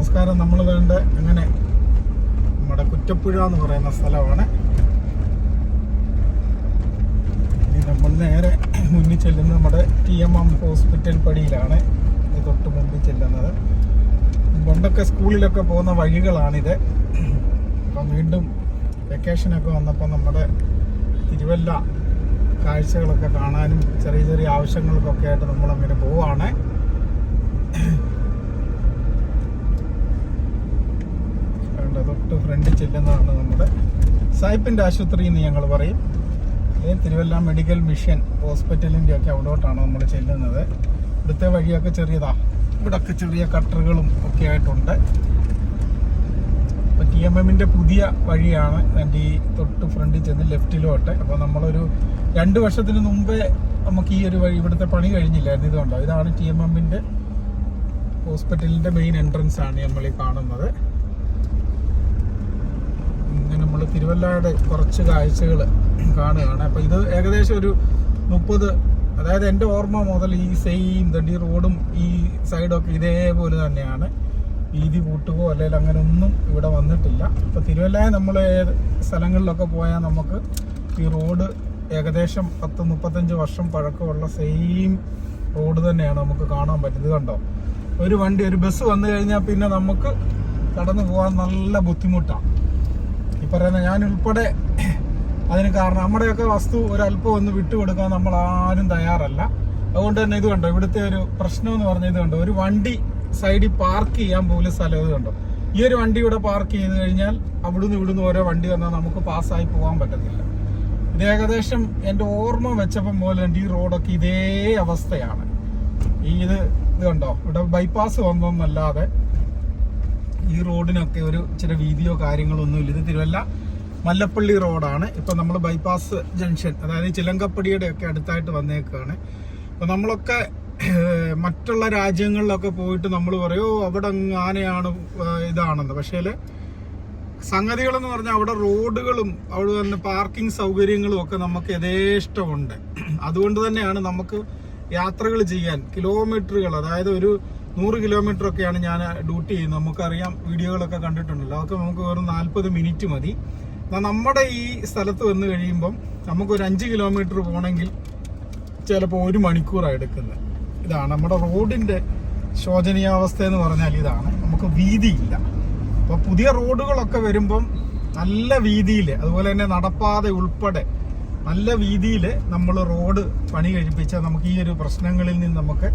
നമസ്കാരം. നമ്മൾ വേണ്ട അങ്ങനെ നമ്മുടെ കുറ്റപ്പുഴ എന്ന് പറയുന്ന സ്ഥലമാണ്. ഇനി നമ്മൾ നേരെ മുന്നിൽ ചെല്ലുന്നത് നമ്മുടെ ടി എം എം ഹോസ്പിറ്റൽ പടിയിലാണ്. ഇത് തൊട്ട് മുമ്പിൽ ചെല്ലുന്നത്. പണ്ടൊക്കെ സ്കൂളിലൊക്കെ പോകുന്ന വഴികളാണിത്. അപ്പം വീണ്ടും വെക്കേഷനൊക്കെ വന്നപ്പോൾ നമ്മുടെ തിരുവല്ല കാഴ്ചകളൊക്കെ കാണാനും ചെറിയ ചെറിയ ആവശ്യങ്ങൾക്കൊക്കെ ആയിട്ട് നമ്മളങ്ങനെ പോവാണ് വേണ്ട തൊട്ട് ഫ്രണ്ടിൽ ചെല്ലുന്നതാണ് നമ്മുടെ സായിപ്പിന്റെ ആശുപത്രി എന്ന് ഞങ്ങൾ പറയും. തിരുവല്ല മെഡിക്കൽ മിഷൻ ഹോസ്പിറ്റലിന്റെ ഒക്കെ അവിടോട്ടാണ് നമ്മൾ ചെല്ലുന്നത്. ഇവിടുത്തെ വഴിയൊക്കെ ചെറിയതാ. ഇവിടൊക്കെ ചെറിയ കട്ടറുകളും ഒക്കെ ആയിട്ടുണ്ട്. അപ്പോൾ ടി എം എമ്മിന്റെ പുതിയ വഴിയാണ് എന്റെ ഈ തൊട്ട് ഫ്രണ്ടിൽ ചെന്ന് ലെഫ്റ്റിലോട്ട്. അപ്പോൾ നമ്മളൊരു രണ്ട് വർഷത്തിന് മുമ്പേ നമുക്ക് ഈ ഒരു വഴി ഇവിടുത്തെ പണി കഴിഞ്ഞില്ലായിരുന്നു ഇതുകൊണ്ടോ? ഇതാണ് ടി എം എമ്മിന്റെ ഹോസ്പിറ്റലിന്റെ മെയിൻ എൻട്രൻസ് ആണ് നമ്മൾ ഈ കാണുന്നത്. നമ്മൾ തിരുവല്ലയുടെ കുറച്ച് കാഴ്ചകൾ കാണുകയാണ്. അപ്പോൾ ഇത് ഏകദേശം ഒരു മുപ്പത് അതായത് എന്റെ ഓർമ്മ മുതൽ ഈ സെയിം തണ്ടി റോഡും ഈ സൈഡൊക്കെ ഇതേപോലെ തന്നെയാണ്. വീതി കൂട്ടുകയോ അല്ലെങ്കിൽ അങ്ങനെ ഒന്നും ഇവിടെ വന്നിട്ടില്ല. അപ്പോൾ തിരുവല്ലായ നമ്മൾ സ്ഥലങ്ങളിലൊക്കെ പോയാൽ നമുക്ക് ഈ റോഡ് ഏകദേശം പത്ത് മുപ്പത്തഞ്ച് വർഷം പഴക്കമുള്ള സെയിം റോഡ് തന്നെയാണ് നമുക്ക് കാണാൻ പറ്റുന്നത്. കണ്ടോ? ഒരു വണ്ടി ഒരു ബസ് വന്നു കഴിഞ്ഞാൽ പിന്നെ നമുക്ക് കടന്നു പോകാൻ നല്ല ബുദ്ധിമുട്ടാണ് പറയുന്ന ഞാൻ ഉൾപ്പെടെ അതിന് കാരണം നമ്മുടെയൊക്കെ വസ്തു ഒരല്പം ഒന്ന് വിട്ടുകൊടുക്കാൻ നമ്മൾ ആരും തയ്യാറല്ല. അതുകൊണ്ട് തന്നെ ഇത് കണ്ടോ ഇവിടുത്തെ ഒരു പ്രശ്നം എന്ന് പറഞ്ഞത് കണ്ടോ ഒരു വണ്ടി സൈഡിൽ പാർക്ക് ചെയ്യാൻ പോലും സ്ഥലം ഇത് കണ്ടോ. ഈ ഒരു വണ്ടി ഇവിടെ പാർക്ക് ചെയ്ത് കഴിഞ്ഞാൽ അവിടുന്ന് ഇവിടുന്ന് ഓരോ വണ്ടി വന്നാൽ നമുക്ക് പാസ്സായി പോകാൻ പറ്റത്തില്ല. ഇത് ഏകദേശം എന്റെ ഓർമ്മ വെച്ചപ്പം പോലെ ഈ റോഡൊക്കെ ഇതേ അവസ്ഥയാണ്. ഈ ഇത് ഇത് കണ്ടോ ഇവിടെ ബൈപ്പാസ് വന്നൊന്നല്ലാതെ ഈ റോഡിനൊക്കെ ഒരു ചില വീതിയോ കാര്യങ്ങളോ ഒന്നുമില്ല ഇത് തിരുവല്ല മല്ലപ്പള്ളി റോഡാണ്. ഇപ്പം നമ്മൾ ബൈപ്പാസ് ജംഗ്ഷൻ അതായത് ചിലങ്കപ്പടിയുടെ ഒക്കെ അടുത്തായിട്ട് വന്നേക്കാണ്. അപ്പം നമ്മളൊക്കെ മറ്റുള്ള രാജ്യങ്ങളിലൊക്കെ പോയിട്ട് നമ്മൾ പറയോ അവിടെ ആനയാണ് ഇതാണെന്ന്. പക്ഷേ സംഗതികളെന്ന് പറഞ്ഞാൽ അവിടെ റോഡുകളും അവിടെ തന്നെ പാർക്കിംഗ് സൗകര്യങ്ങളും ഒക്കെ നമുക്ക് യഥേഷ്ടമുണ്ട്. അതുകൊണ്ട് തന്നെയാണ് നമുക്ക് യാത്രകൾ ചെയ്യാൻ കിലോമീറ്ററുകൾ അതായത് ഒരു നൂറ് കിലോമീറ്റർ ഒക്കെയാണ് ഞാൻ ഡ്യൂട്ടി ചെയ്യുന്നത്. നമുക്കറിയാം വീഡിയോകളൊക്കെ കണ്ടിട്ടുണ്ടല്ലോ. അതൊക്കെ നമുക്ക് വെറും നാൽപ്പത് മിനിറ്റ് മതി. നമ്മുടെ ഈ സ്ഥലത്ത് വന്നു കഴിയുമ്പം നമുക്കൊരു അഞ്ച് കിലോമീറ്റർ പോകണമെങ്കിൽ ചിലപ്പോൾ ഒരു മണിക്കൂറാണ് എടുക്കുന്നത്. ഇതാണ് നമ്മുടെ റോഡിന്റെ ശോചനീയാവസ്ഥ എന്ന് പറഞ്ഞാൽ ഇതാണ്. നമുക്ക് വീതിയില്ല. അപ്പോൾ പുതിയ റോഡുകളൊക്കെ വരുമ്പം നല്ല വീതിയിൽ അതുപോലെ തന്നെ നടപ്പാത ഉൾപ്പെടെ നല്ല രീതിയിൽ നമ്മൾ റോഡ് പണി കഴിപ്പിച്ചാൽ നമുക്ക് ഈ ഒരു പ്രശ്നങ്ങളിൽ നിന്ന് നമുക്ക്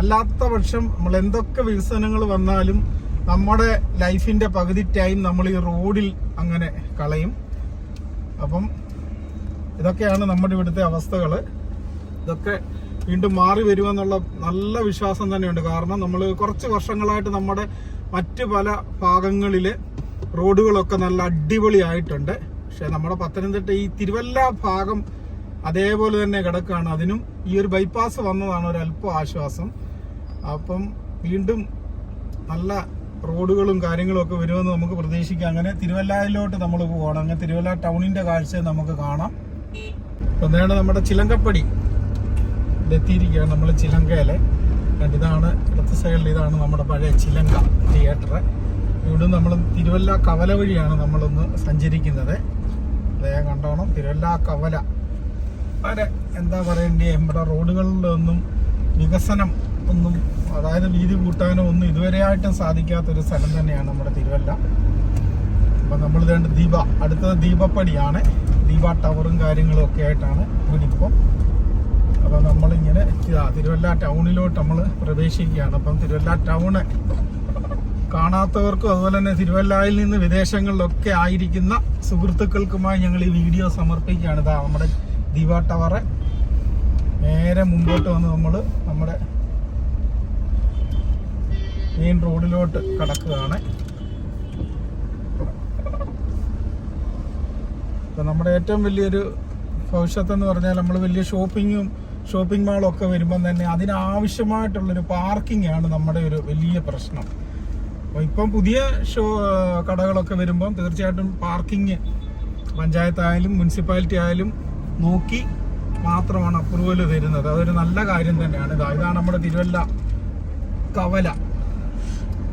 അല്ലാത്ത പക്ഷം നമ്മൾ എന്തൊക്കെ വികസനങ്ങൾ വന്നാലും നമ്മുടെ ലൈഫിന്റെ പകുതി ടൈം നമ്മൾ ഈ റോഡിൽ അങ്ങനെ കളയും. അപ്പം ഇതൊക്കെയാണ് നമ്മുടെ ഇവിടുത്തെ അവസ്ഥകൾ ഇതൊക്കെ വീണ്ടും മാറി വരുമെന്നുള്ള നല്ല വിശ്വാസം തന്നെയുണ്ട്. കാരണം നമ്മൾ കുറച്ച് വർഷങ്ങളായിട്ട് നമ്മുടെ മറ്റ് പല ഭാഗങ്ങളിൽ റോഡുകളൊക്കെ നല്ല അടിപൊളിയായിട്ടുണ്ട്. പക്ഷെ നമ്മുടെ പത്തനംതിട്ട ഈ തിരുവല്ല ഭാഗം അതേപോലെ തന്നെ കിടക്കുകയാണ് അതിനും ഈ ഒരു ബൈപ്പാസ് വന്നതാണ് ഒരു അല്പം ആശ്വാസം. അപ്പം വീണ്ടും നല്ല റോഡുകളും കാര്യങ്ങളും ഒക്കെ വരുമെന്ന് നമുക്ക് പ്രതീക്ഷിക്കാം. അങ്ങനെ തിരുവല്ലയിലോട്ട് നമ്മൾ പോകണം അങ്ങനെ തിരുവല്ല ടൗണിന്റെ കാഴ്ച നമുക്ക് കാണാം. ഇപ്പം നേരെ നമ്മുടെ ചിലങ്കപ്പടി. എത്തിയിരിക്കുകയാണ് നമ്മൾ ചിലങ്കയിലെ. ഇതാണ് ഇടത്ത് സൈഡിൽ ഇതാണ് നമ്മുടെ പഴയ ചിലങ്ക തിയേറ്റർ ഇവിടെ നമ്മൾ തിരുവല്ല കവല വഴിയാണ് നമ്മളൊന്ന് സഞ്ചരിക്കുന്നത്. അതേ കണ്ടോണം. തിരുവല്ല കവല. വരെ എന്താ പറയണ്ടേ? നമ്മുടെ റോഡുകളിലൊന്നും വികസനം ഒന്നും അതായത് വീതി കൂട്ടാനോ ഒന്നും ഇതുവരെയായിട്ടും സാധിക്കാത്തൊരു സ്ഥലം തന്നെയാണ് നമ്മുടെ തിരുവല്ല. അപ്പം നമ്മൾ ഇതേണ്ട ദീപ അടുത്തത് ദീപപ്പടിയാണ്. ദീപ ടവറും കാര്യങ്ങളും ഒക്കെ ആയിട്ടാണ് ഇവിടിപ്പം അപ്പം നമ്മളിങ്ങനെ തിരുവല്ല ടൗണിലോട്ട് നമ്മൾ പ്രവേശിക്കുകയാണ്. അപ്പം തിരുവല്ല ടൗണ് കാണാത്തവർക്കും അതുപോലെ തന്നെ തിരുവല്ലായിൽ നിന്ന് വിദേശങ്ങളിലൊക്കെ ആയിരിക്കുന്ന സുഹൃത്തുക്കൾക്കുമായി ഞങ്ങൾ ഈ വീഡിയോ സമർപ്പിക്കുകയാണ്. ഇതാ നമ്മുടെ ദിവ ടവറെ നേരെ മുമ്പോട്ട് വന്ന് നമ്മൾ നമ്മുടെ മെയിൻ റോഡിലോട്ട് കടക്കുകയാണ്. ഇപ്പം നമ്മുടെ ഏറ്റവും വലിയൊരു ഭവിഷ്യത്ത് എന്ന് പറഞ്ഞാൽ നമ്മൾ വലിയ ഷോപ്പിങ്ങും ഷോപ്പിംഗ് മാളും ഒക്കെ വരുമ്പം തന്നെ അതിനാവശ്യമായിട്ടുള്ളൊരു പാർക്കിംഗ് ആണ് നമ്മുടെ ഒരു വലിയ പ്രശ്നം. അപ്പോൾ ഇപ്പം പുതിയ ഷോ കടകളൊക്കെ വരുമ്പം തീർച്ചയായിട്ടും പാർക്കിങ് പഞ്ചായത്തായാലും മുനിസിപ്പാലിറ്റി ആയാലും നോക്കി മാത്രമാണ് അപ്രൂവൽ തരുന്നത്. അതൊരു നല്ല കാര്യം തന്നെയാണ്. ഇതാ ഇതാണ് നമ്മുടെ തിരുവല്ല കവല.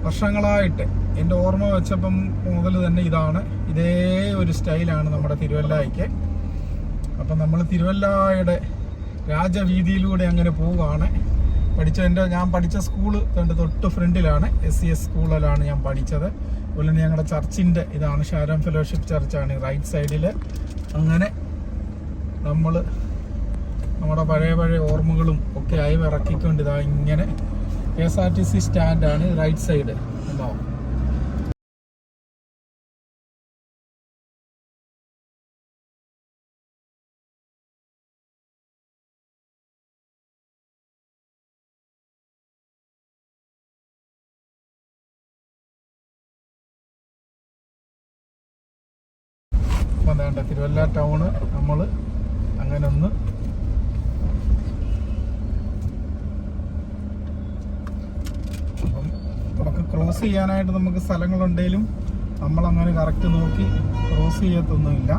വർഷങ്ങളായിട്ട് എന്റെ ഓർമ്മ വെച്ചപ്പം മുതൽ തന്നെ ഇതാണ്. ഇതേ ഒരു സ്റ്റൈലാണ് നമ്മുടെ തിരുവല്ലായിക്ക്. അപ്പം നമ്മൾ തിരുവല്ലായുടെ രാജവീതിയിലൂടെ അങ്ങനെ പോവുകയാണ് പഠിച്ച എന്റെ ഞാൻ പഠിച്ച സ്കൂൾ എന്റെ തൊട്ട് ഫ്രണ്ടിലാണ് എസ് സി എസ് സ്കൂളിലാണ് ഞാൻ പഠിച്ചത്. അതുപോലെ തന്നെ ഞങ്ങളുടെ ചർച്ചിന്റെ ഇതാണ് ഷാരോൺ ഫെലോഷിപ്പ് ചർച്ചാണ്. റൈറ്റ് സൈഡിൽ അങ്ങനെ നമ്മൾ നമ്മുടെ പഴയ പഴയ ഓർമ്മകളും ഒക്കെ ആയി ഇറക്കിക്കൊണ്ട് ഇതാ ഇങ്ങനെ K S R T C സ്റ്റാൻഡാണ് right side. ഉണ്ടാവും അപ്പം വേണ്ട തിരുവല്ല ടൗണ് നമ്മൾ അങ്ങനെ ഒന്ന് അപ്പം ക്രോസ് ചെയ്യാനായിട്ട് നമുക്ക് സ്ഥലങ്ങളുണ്ടെങ്കിലും നമ്മൾ അങ്ങനെ കറക്റ്റ് നോക്കി ക്രോസ് ചെയ്യത്തൊന്നുമില്ല.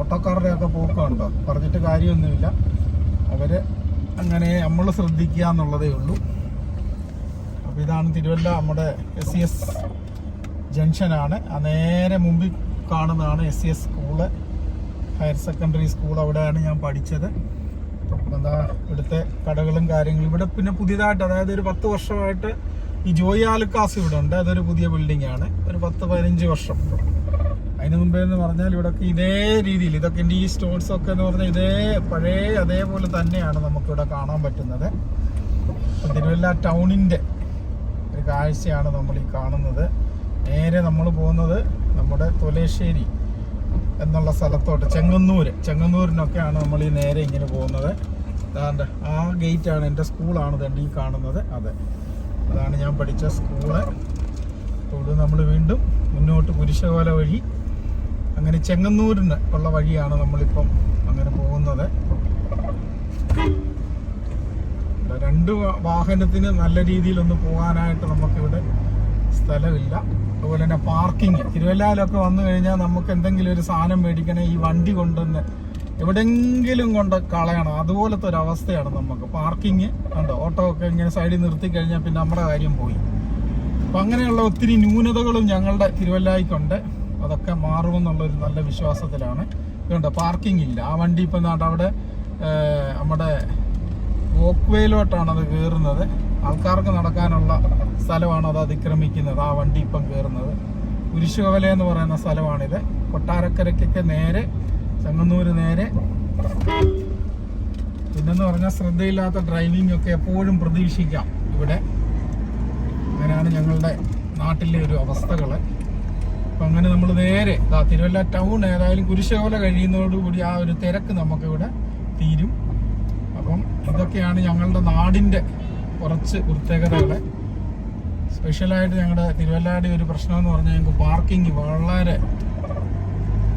ഓട്ടോക്കാരുടെ ഒക്കെ പോക്കുണ്ടോ പറഞ്ഞിട്ട് കാര്യമൊന്നുമില്ല. അവരെ അങ്ങനെ നമ്മൾ ശ്രദ്ധിക്കുക എന്നുള്ളതേ ഉള്ളൂ. അപ്പോൾ ഇതാണ് തിരുവല്ല നമ്മുടെ എസ് സി എസ് ജംഗ്ഷനാണ്. ആ നേരെ മുമ്പിൽ കാണുന്നതാണ് S C S school higher secondary school അവിടെയാണ് ഞാൻ പഠിച്ചത്. എന്താ ഇവിടുത്തെ കടകളും കാര്യങ്ങളും. ഇവിടെ പിന്നെ പുതിയതായിട്ട് അതായത് ഒരു പത്ത് വർഷമായിട്ട് ഈ ജോയി ആലുക്കാസ് ഇവിടെ ഉണ്ട്. അതൊരു പുതിയ ബിൽഡിംഗ് ആണ്. ഒരു പത്ത് പതിനഞ്ച് വർഷം. അതിന് മുമ്പേ എന്ന് പറഞ്ഞാൽ ഇവിടൊക്കെ ഇതേ രീതിയിൽ ഇതൊക്കെ എന്റെ ഈ സ്റ്റോർസ് ഒക്കെ എന്ന് പറഞ്ഞാൽ ഇതേ പഴയ അതേപോലെ തന്നെയാണ് നമുക്കിവിടെ കാണാൻ പറ്റുന്നത്. തിരുവല്ല ടൗണിന്റെ ഒരു കാഴ്ചയാണ് നമ്മൾ ഈ കാണുന്നത്. നേരെ നമ്മൾ പോകുന്നത് നമ്മുടെ തൊലേശ്ശേരി എന്നുള്ള സ്ഥലത്തോട്ട് ചെങ്ങന്നൂർ ചെങ്ങന്നൂരിനൊക്കെയാണ് നമ്മൾ ഈ നേരെ ഇങ്ങനെ പോകുന്നത്. അതാണ്ട് ആ ഗേറ്റ് ആണ് എന്റെ സ്കൂളാണ് തണ്ടി ഈ കാണുന്നത്. അതെ. അതാണ് ഞാൻ പഠിച്ച സ്കൂൾ. അവിടെ നമ്മൾ വീണ്ടും മുന്നോട്ട് കുരിശകോല വഴി അങ്ങനെ ചെങ്ങന്നൂരിന് ഉള്ള വഴിയാണ് നമ്മളിപ്പം അങ്ങനെ പോകുന്നത്. രണ്ട് വാഹനത്തിന് നല്ല രീതിയിലൊന്ന് പോകാനായിട്ട് നമുക്കിവിടെ സ്ഥലമില്ല. അതുപോലെ തന്നെ പാർക്കിംഗ് തിരുവല്ലാലൊക്കെ വന്നു കഴിഞ്ഞാൽ നമുക്ക് എന്തെങ്കിലും ഒരു സാധനം മേടിക്കണേ ഈ വണ്ടി കൊണ്ടുവന്ന് എവിടെങ്കിലും കൊണ്ട് കളയണം. അതുപോലത്തെ ഒരു അവസ്ഥയാണ് നമുക്ക്. പാർക്കിംഗ് കണ്ടോ ഓട്ടോ ഒക്കെ ഇങ്ങനെ സൈഡിൽ നിർത്തി കഴിഞ്ഞാൽ പിന്നെ നമ്മുടെ കാര്യം പോയി. അപ്പം അങ്ങനെയുള്ള ഒത്തിരി ന്യൂനതകളും ഞങ്ങളുടെ തിരുവല്ലായിക്കുണ്ട്. അതൊക്കെ മാറുമെന്നുള്ളൊരു നല്ല വിശ്വാസത്തിലാണ്. ഇതുണ്ട് പാർക്കിംഗ് ഇല്ല. ആ വണ്ടി ഇപ്പം നാട്ടവിടെ നമ്മുടെ വോക്ക് വേയിലോട്ടാണ് അത് കയറുന്നത് ആൾക്കാർക്ക് നടക്കാനുള്ള സ്ഥലമാണ് അത് അതിക്രമിക്കുന്നത്. ആ വണ്ടി ഇപ്പം കയറുന്നത് കുരിശുകവല എന്ന് പറയുന്ന സ്ഥലമാണിത്. കൊട്ടാരക്കരയ്ക്കൊക്കെ നേരെ ചങ്ങന്നൂര് നേരെ. പിന്നെന്ന് പറഞ്ഞാൽ ശ്രദ്ധയില്ലാത്ത ഡ്രൈവിംഗ് ഒക്കെ എപ്പോഴും പ്രതീക്ഷിക്കാം ഇവിടെ. അങ്ങനെയാണ് ഞങ്ങളുടെ നാട്ടിലെ ഒരു അവസ്ഥകൾ അപ്പം അങ്ങനെ നമ്മൾ നേരെ ഇതാ തിരുവല്ല ടൗൺ ഏതായാലും കുരിശോല കഴിയുന്നതോടുകൂടി ആ ഒരു തിരക്ക് നമുക്കിവിടെ തീരും. അപ്പം ഇതൊക്കെയാണ് ഞങ്ങളുടെ നാടിന്റെ കുറച്ച് പ്രത്യേകതകളെ സ്പെഷ്യലായിട്ട് ഞങ്ങളുടെ തിരുവല്ലാടി ഒരു പ്രശ്നം എന്ന് പറഞ്ഞാൽ ഞങ്ങൾക്ക് പാർക്കിംഗ് വളരെ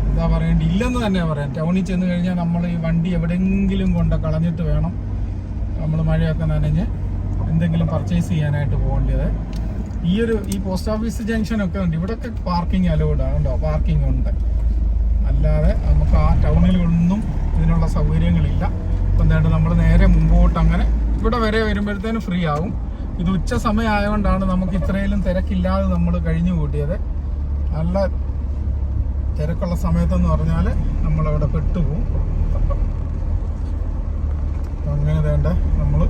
എന്താ പറയേണ്ടി ഇല്ലെന്ന് തന്നെ പറയാം. ടൗണിൽ ചെന്ന് കഴിഞ്ഞാൽ നമ്മൾ ഈ വണ്ടി എവിടെയെങ്കിലും കൊണ്ട് കളഞ്ഞിട്ട് വേണം നമ്മൾ മഴയൊക്കെ നനഞ്ഞ് എന്തെങ്കിലും പർച്ചേസ് ചെയ്യാനായിട്ട് പോകേണ്ടത്. ഈ ഒരു ഈ പോസ്റ്റ് ഓഫീസ് ജംഗ്ഷൻ ഒക്കെ ഉണ്ട്. ഇവിടെയൊക്കെ പാർക്കിംഗ് അലോഡാണ് ഉണ്ടോ? പാർക്കിംഗ് ഉണ്ട്. അല്ലാതെ നമുക്ക് ആ ടൗണിലൊന്നും ഇതിനുള്ള സൗകര്യങ്ങളില്ല. അപ്പം എന്താണ്ട് നമ്മൾ നേരെ മുമ്പോട്ട് അങ്ങനെ ഇവിടെ വരെ വരുമ്പോഴത്തേനും ഫ്രീ ആവും. ഇത് ഉച്ച സമയം ആയതുകൊണ്ടാണ് നമുക്ക് ഇത്രയിലും തിരക്കില്ലാതെ നമ്മൾ കഴിഞ്ഞു കൂട്ടിയത്. നല്ല തിരക്കുള്ള സമയത്തെന്ന് പറഞ്ഞാൽ നമ്മളവിടെ പെട്ടുപോകും അങ്ങനെ വേണ്ട നമ്മൾ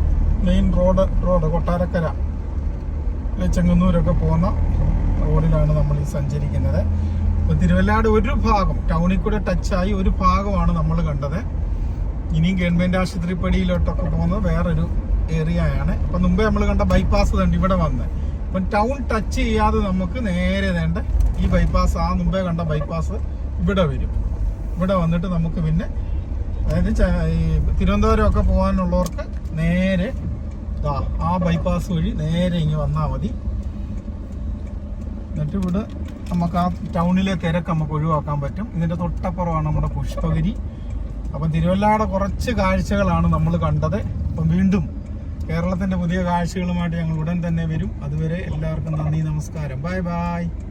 മെയിൻ റോഡ് റോഡ് കൊട്ടാരക്കര ചെങ്ങന്നൂരൊക്കെ പോകുന്ന റോഡിലാണ് നമ്മൾ ഈ സഞ്ചരിക്കുന്നത്. അപ്പോൾ തിരുവല്ലാട് ഒരു ഭാഗം ടൗണിൽ കൂടെ ടച്ചായി ഒരു ഭാഗമാണ് നമ്മൾ കണ്ടത്. ഇനിയും ആശുപത്രി ആശുപത്രിപ്പടിയിലോട്ടൊക്കെ പോകുന്നത് വേറൊരു ഏരിയ ആണ് അപ്പം മുമ്പേ നമ്മൾ കണ്ട ബൈപ്പാസ് തന്നെ ഇവിടെ വന്ന്. അപ്പം ടൗൺ ടച്ച് ചെയ്യാതെ നമുക്ക് നേരെ വേണ്ട ഈ ബൈപ്പാസ് ആ മുമ്പേ കണ്ട ബൈപ്പാസ് ഇവിടെ വരും. ഇവിടെ വന്നിട്ട് നമുക്ക് പിന്നെ അതായത് ഈ തിരുവനന്തപുരം ഒക്കെ പോകാനുള്ളവർക്ക് നേരെ ആ ബൈപ്പാസ് വഴി നേരെ ഇങ്ങ് വന്നാൽ മതി. എന്നിട്ട് ഇവിടെ നമുക്ക് ആ ടൗണിലെ തിരക്ക് നമുക്ക് ഒഴിവാക്കാൻ പറ്റും. ഇതിന്റെ തൊട്ടപ്പുറമാണ് നമ്മുടെ പുഷ്പഗിരി. അപ്പം തിരുവല്ലാടെ കുറച്ച് കാഴ്ചകളാണ് നമ്മൾ കണ്ടത്. അപ്പം വീണ്ടും കേരളത്തിന്റെ പുതിയ കാഴ്ചകളുമായിട്ട് ഞങ്ങൾ ഉടൻ തന്നെ വരും. അതുവരെ എല്ലാവർക്കും നന്ദി നമസ്കാരം. Bye bye.